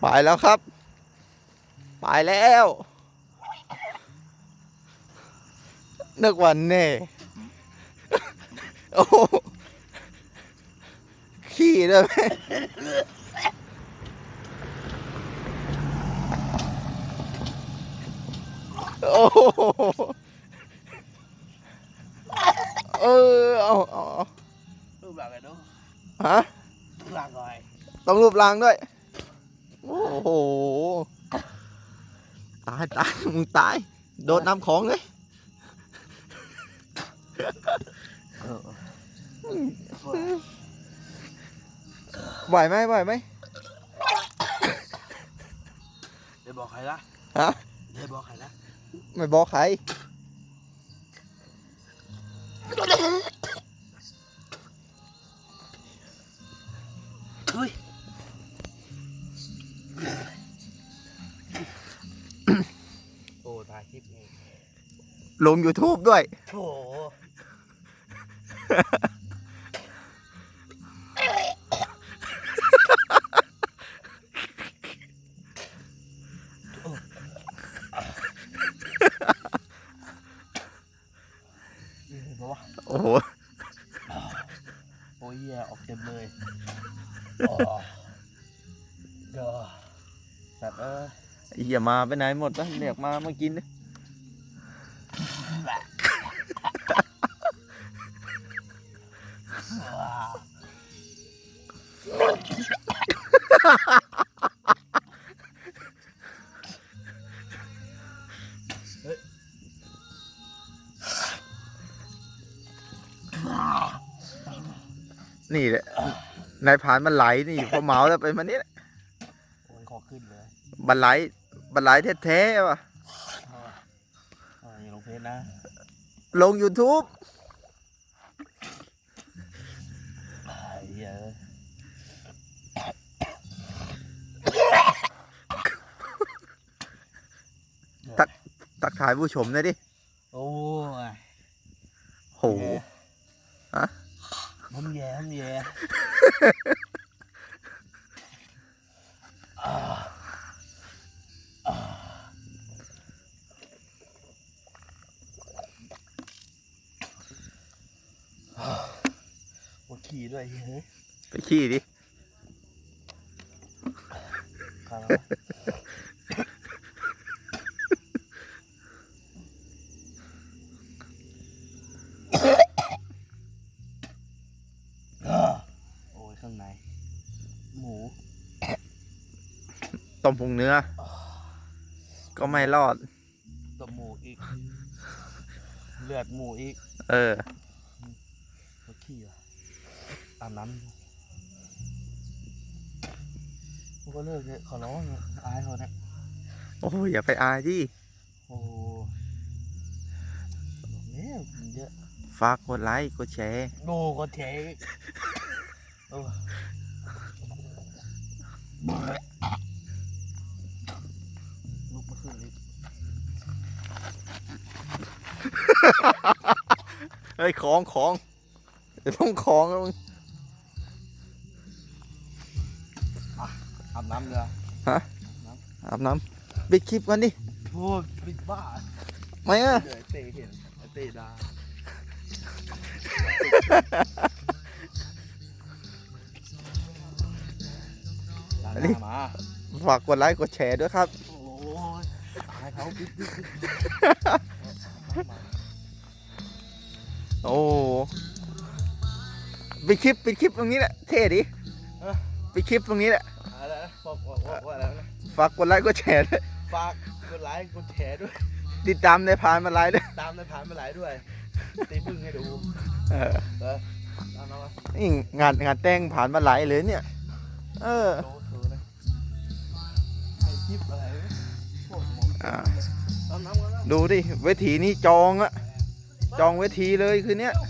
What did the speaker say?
ไปแล้วครับ ไปแล้วนึกวันแน่โอ้โหขี้ด้วยไหมโอ้โหเออเอาเอาเอารูปหลังไอ้ดูฮะรูปหลังหน่อยต้องรูปรางด้วย โอ้โห ตายตายมึงตาย โดดน้ำของเลยไหวไหมไหวไหมเดี๋ยวบอกใครละฮะเดี๋ยวบอกใครละไม่บอกใครายคลิปเอง ลง YouTube ด้วย โถ่เห็นปะวะโอ้โห โอ้ยเหี้ยออกเต็มเลยอ๋อเดี๋ยวแบบ เอออย่ามาไปไหนหมดวะเรียกมามากินดินี่แหละนายผานมันไหลนี่พอเมาแล้วไปมันนี่แหละ โอ้ยขอขึ้นเลย บันไหล บันไหลแท้ๆว่ะเอออย่าลงเฟซนะ ลง YouTube ไอ้เหี้ยตักถ่ายผู้ชมหน่อยดิ โอ้ยโหฮะน้ำแย่น้ำแย่อ่าอ่าปวด ขี่ด้วยเฮ้ยไปขี้ดิข้างโอ้ยข้างใน หมูต้มพุงเนื้อ ก็ไม่รอดตัวหมูอีก เลือดหมูอีก เออปวดขี่อะ อาบน้ำกูก็เลิกเลยขอร้องเนี่ยอายเขาเนี่ยโอ้ยอย่าไปอายดิโอ้โหบอกแล้วกินเยอะฝากกดไลค์กดแชร์โอ้ก็เทโอ้ลุกมาขึ้นลิฟต์เฮ้ยของของเดี๋ยวต้องของแล้วมึง อาบน้ำเลยอาบน้ำปิดคลิปกันดิโอ้ยปิดบ้าไม่อะเดี๋ยวไอ้เต้เห็นไอ้เต้ด่าด่าหน้ามาฝากกดไลค์กดแชร์ด้วยครับ โอ้ยตายเขาปิ๊บปิ๊บปิ๊บโอ้ปิดคลิปปิดคลิปตรงนี้แหละเท่ดิปิดคลิปตรงนี้แหละอะไร นะบอกบอกบอกว่าอะไรนะฝากกดไลค์กดแชร์ด้วยฝากกดไลค์กดแชร์ด้วย ติดตามในพานมาไลค์ด้วยตามในผ่านมาหลายด้วย ตีพึ่งให้ดูเออเออตามน้องมานี่งานงานแต่งผ่านมาไลค์เลยเนี่ย เออ โชว์โชว์นะไอ้คลิปอะไรวะพวกหมองอ่าตามน้ำกันแล้ว ดูดิเวทีนี้จองอะจองเวทีเลยคืนเนี้ยเ